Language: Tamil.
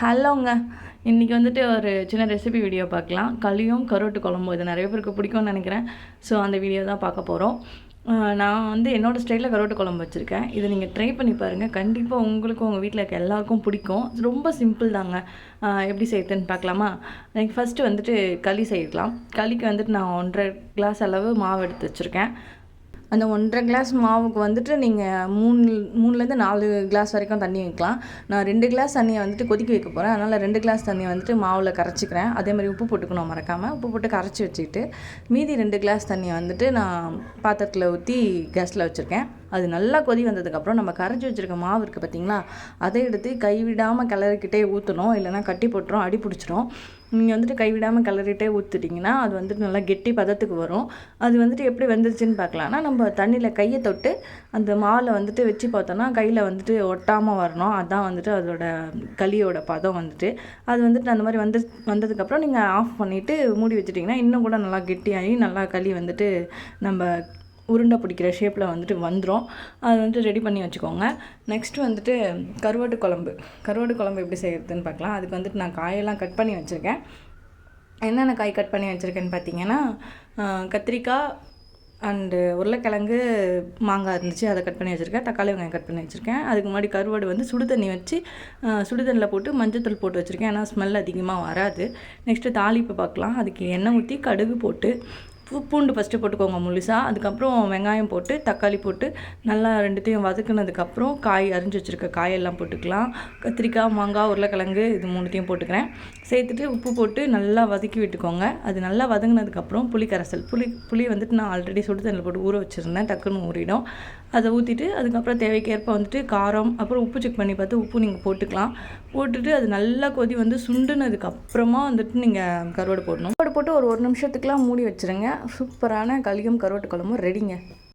ஹலோங்க. இன்றைக்கி வந்துட்டு ஒரு சின்ன ரெசிபி வீடியோ பார்க்கலாம். களியும் கருவாட்டு குழம்பு இது நிறைய பேருக்கு பிடிக்கும்னு நினைக்கிறேன். ஸோ அந்த வீடியோ தான் பார்க்க போகிறோம் நான் வந்து என்னோடய ஸ்டைலில் கருவாட்டு குழம்பு வச்சுருக்கேன். இதை நீங்கள் ட்ரை பண்ணி பாருங்கள் கண்டிப்பாக உங்களுக்கும் உங்கள் வீட்டில் இருக்க எல்லாருக்கும் பிடிக்கும். ரொம்ப சிம்பிள் தாங்க. எப்படி செய்யுதுன்னு பார்க்கலாமா? எனக்கு ஃபஸ்ட்டு வந்துட்டு களி செய்யலாம். களிக்கு வந்துட்டு நான் ஒன்றரை கிளாஸ் அளவு மாவு எடுத்து வச்சுருக்கேன். அந்த ஒன்றரை கிளாஸ் மாவுக்கு வந்துட்டு நீங்கள் மூணு மூணுலேருந்து நாலு கிளாஸ் வரைக்கும் தண்ணி வைக்கலாம். நான் ரெண்டு கிளாஸ் தண்ணியை வந்துட்டு கொதிக்க வைக்க போகிறேன் அதனால் ரெண்டு கிளாஸ் தண்ணியை வந்துட்டு மாவில் கரைச்சிக்கிறேன். அதே மாதிரி உப்பு போட்டுக்கணும் மறக்காமல் உப்பு போட்டு கரைச்சி வச்சுக்கிட்டு மீதி ரெண்டு கிளாஸ் தண்ணியை வந்துட்டு நான் பாத்திரத்தில் ஊற்றி கேஸில் வச்சுருக்கேன். அது நல்லா கொதி வந்ததுக்கப்புறம் நம்ம கரைச்சி வச்சுருக்க மாவு இருக்குது பார்த்தீங்களா அதை எடுத்து கைவிடாமல் கிளறிக்கிட்டே ஊற்றணும் இல்லைன்னா கட்டி போட்டுரும் அடி பிடிச்சிரும். நீங்கள் வந்துட்டு கைவிடாமல் கிளறிட்டே ஊற்றுட்டிங்கன்னா அது வந்துட்டு நல்லா கெட்டி பதத்துக்கு வரும். அது வந்துட்டு எப்படி வந்துருச்சுன்னு பார்க்கலாம்னா நம்ம தண்ணியில் கையை தொட்டு அந்த மாவில் வந்துட்டு வச்சு பார்த்தோன்னா கையில் வந்துட்டு ஒட்டாமல் வரணும். அதுதான் வந்துட்டு அதோட களியோட பதம் வந்துட்டு. அது வந்துட்டு அந்த மாதிரி வந்து வந்ததுக்கப்புறம் நீங்கள் ஆஃப் பண்ணிவிட்டு மூடி வச்சுட்டிங்கன்னா இன்னும் கூட நல்லா கெட்டியாகி நல்லா களி வந்துட்டு நம்ம உருண்டை பிடிக்கிற ஷேப்பில் வந்துட்டு வந்துடும் அது வந்துட்டு ரெடி பண்ணி வச்சுக்கோங்க. நெக்ஸ்ட் வந்துட்டு கருவாட்டு குழம்பு. கருவாட்டு குழம்பு எப்படி செய்கிறதுன்னு பார்க்கலாம். அதுக்கு வந்துட்டு நான் காயெல்லாம் கட் பண்ணி வச்சுருக்கேன். என்னென்ன காய் கட் பண்ணி வச்சுருக்கேன்னு பார்த்தீங்கன்னா கத்திரிக்காய் அண்டு உருளைக்கிழங்கு மாங்காய் இருந்துச்சு அதை கட் பண்ணி வச்சுருக்கேன். தக்காளி வெங்காயம் கட் பண்ணி வச்சுருக்கேன். அதுக்கு முன்னாடி கருவாடு வந்து சுடு தண்ணி வச்சு சுடு தண்ணியில் போட்டு மஞ்சத்தூள் போட்டு வச்சுருக்கேன். ஏன்னா ஸ்மெல் அதிகமாக வராது. நெக்ஸ்ட்டு தாளிப்பு பார்க்கலாம். அதுக்கு எண்ணெய் ஊற்றி கடுகு போட்டு பூண்டு ஃபஸ்ட்டு போட்டுக்கோங்க முழுசாக அதுக்கப்புறம் வெங்காயம் போட்டு தக்காளி போட்டு நல்லா ரெண்டுத்தையும் வதக்குனதுக்கப்புறம் காய் அரிஞ்சு வச்சுருக்க காயெல்லாம் போட்டுக்கலாம். கத்திரிக்காய் மாங்காய் உருளைக்கிழங்கு இது மூணுத்தையும் போட்டுக்கிறேன். சேர்த்துட்டு உப்பு போட்டு நல்லா வதக்கி விட்டுக்கோங்க. அது நல்லா வதங்கினதுக்கப்புறம் புளி கரைசல் புளி புளி வந்துட்டு நான் ஆல்ரெடி சுடு போட்டு ஊற வச்சுருந்தேன். டக்குன்னு ஊறிடும். அதை ஊற்றிட்டு அதுக்கப்புறம் தேவைக்கேற்ப வந்துட்டு காரம் அப்புறம் உப்பு செக் பண்ணி பார்த்து உப்பு நீங்கள் போட்டுக்கலாம். போட்டுட்டு அது நல்லா கொதி வந்து சுண்டுனதுக்கப்புறமா வந்துட்டு நீங்கள் கருவாடு போடணும். கருவாடு போட்டு ஒரு ஒரு நிமிஷத்துக்குலாம் மூடி வச்சுருங்க. சூப்பரான களியும் கருவாட்டு குழம்பும் ரெடிங்க